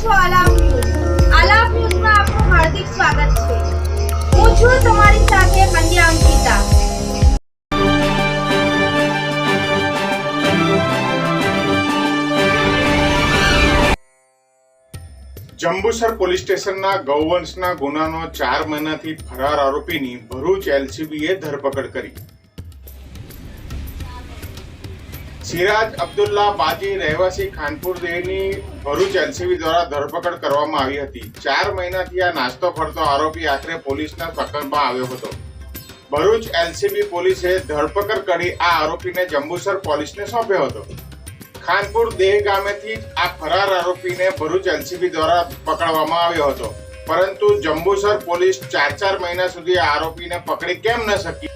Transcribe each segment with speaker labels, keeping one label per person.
Speaker 1: છો આલાપ ન્યૂઝ આલાપ ન્યૂઝમાં આપનું હાર્દિક સ્વાગત છે. હું છું તમારી સાથે હંડિયા અંકિતા.
Speaker 2: જંબુસર પોલીસ સ્ટેશનના ગૌવંશના ગુનાનો ચાર મહિનાથી ફરાર આરોપીની ભરૂચ એલસીબીએ ધરપકડ કરી. સિરાજ અબ્દુલ્લા બાજી રહેવાસી ખાનપુર દેહની ભરૂચ એલસીબી દ્વારા ધરપકડ કરવામાં આવી હતી. ચાર મહિનાથી આ નાસ્તો ફરતો આરોપી આખરે પોલીસના પકડમાં આવ્યો હતો. ભરૂચ એલસીબી પોલીસે ધરપકડ કરી આ આરોપીને જંબુસર પોલીસને સોંપ્યો હતો. ખાનપુર દેહ ગામેથી આ ફરાર આરોપીને ભરૂચ એલસીબી દ્વારા પકડવામાં આવ્યો હતો. પરંતુ જંબુસર પોલીસ ચાર ચાર મહિના સુધી આરોપીને પકડી કેમ ન શકી?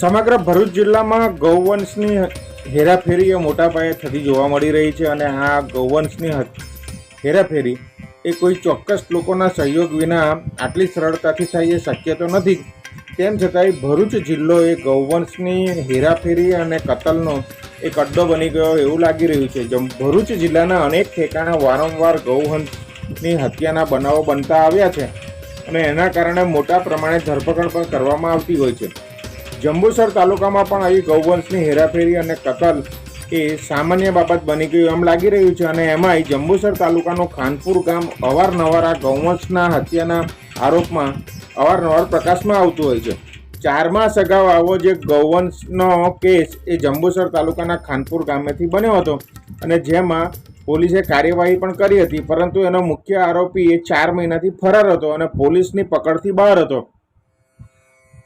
Speaker 3: સમગ્ર ભરૂચ જિલ્લામાં ગૌવંશની હેરાફેરી એ મોટા પાયે થતી જોવા મળી રહી છે અને આ ગૌવંશની હેરાફેરી એ કોઈ ચોક્કસ લોકોના સહયોગ વિના આટલી સરળતાથી થાય એ શક્ય તો નથી. તેમ છતાંય ભરૂચ જિલ્લો એ ગૌવંશની હેરાફેરી અને કતલનો એક અડ્ડો બની ગયો એવું લાગી રહ્યું છે. જેમ ભરૂચ જિલ્લાના અનેક ઠેકાણા વારંવાર ગૌહંસની હત્યાના બનાવો બનતા આવ્યા છે અને એના કારણે મોટા પ્રમાણે ધરપકડ પણ કરવામાં આવતી હોય છે. જંબુસર તાલુકામાં પણ આવી ગૌવંશની હેરાફેરી અને કતલ એ સામાન્ય બાબત બની ગયું એમ લાગી રહ્યું છે અને એમાંય જંબુસર તાલુકાનું ખાનપુર ગામ અવારનવાર આ ગૌવંશના હત્યાના આરોપમાં અવારનવાર પ્રકાશમાં આવતું હોય છે. ચાર માસ અગાઉ આવો જે ગૌવંશનો કેસ એ જંબુસર તાલુકાના ખાનપુર ગામેથી બન્યો હતો અને જેમાં પોલીસે કાર્યવાહી પણ કરી હતી, પરંતુ એનો મુખ્ય આરોપી એ ચાર મહિનાથી ફરાર હતો અને પોલીસની પકડથી બહાર હતો.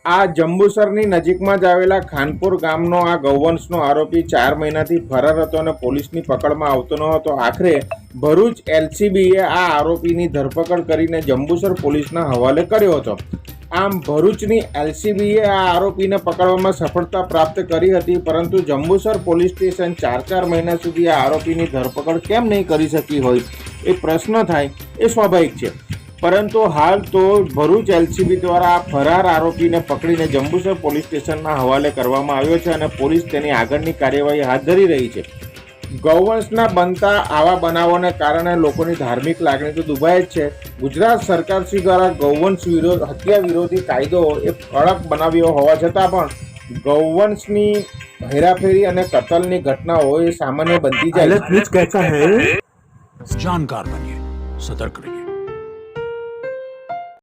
Speaker 3: આ જંબુસરની નજીકમાં જ આવેલા ખાનપુર ગામનો આ ગૌવંશનો આરોપી ચાર મહિનાથી ફરાર હતો અને પોલીસની પકડમાં આવતો ન હતો. આખરે ભરૂચ એલસીબીએ આ આરોપીની ધરપકડ કરીને જંબુસર પોલીસના હવાલે કર્યો હતો. આમ ભરૂચની એલસીબીએ આ આરોપીને પકડવામાં સફળતા પ્રાપ્ત કરી હતી, પરંતુ જંબુસર પોલીસ સ્ટેશન ચાર ચાર મહિના સુધી આ આરોપીની ધરપકડ કેમ નહીં કરી શકી હોય એ પ્રશ્ન થાય એ સ્વાભાવિક છે. પરંતુ હાલ તો ભરૂચ એલસીબી દ્વારા ફરાર આરોપીને પકડીને જંબુસર પોલીસ સ્ટેશનના હવાલે કરવામાં આવ્યો છે અને પોલીસ તેની આગળની કાર્યવાહી હાથ ધરી રહી છે. ગૌવંશના બનતા આવા બનાવોને કારણે લોકોની ધાર્મિક લાગણી તો દુભાય જ છે. ગુજરાત સરકાર શ્રી દ્વારા ગૌવંશ વિરોધ હત્યા વિરોધી કાયદો એ કડક બનાવ્યો હોવા છતાં પણ ગૌવંશની હેરાફેરી અને કતલની ઘટનાઓ એ સામાન્ય બનતી જાય
Speaker 4: જાનકાર બનીએ સતર્ક રહીએ.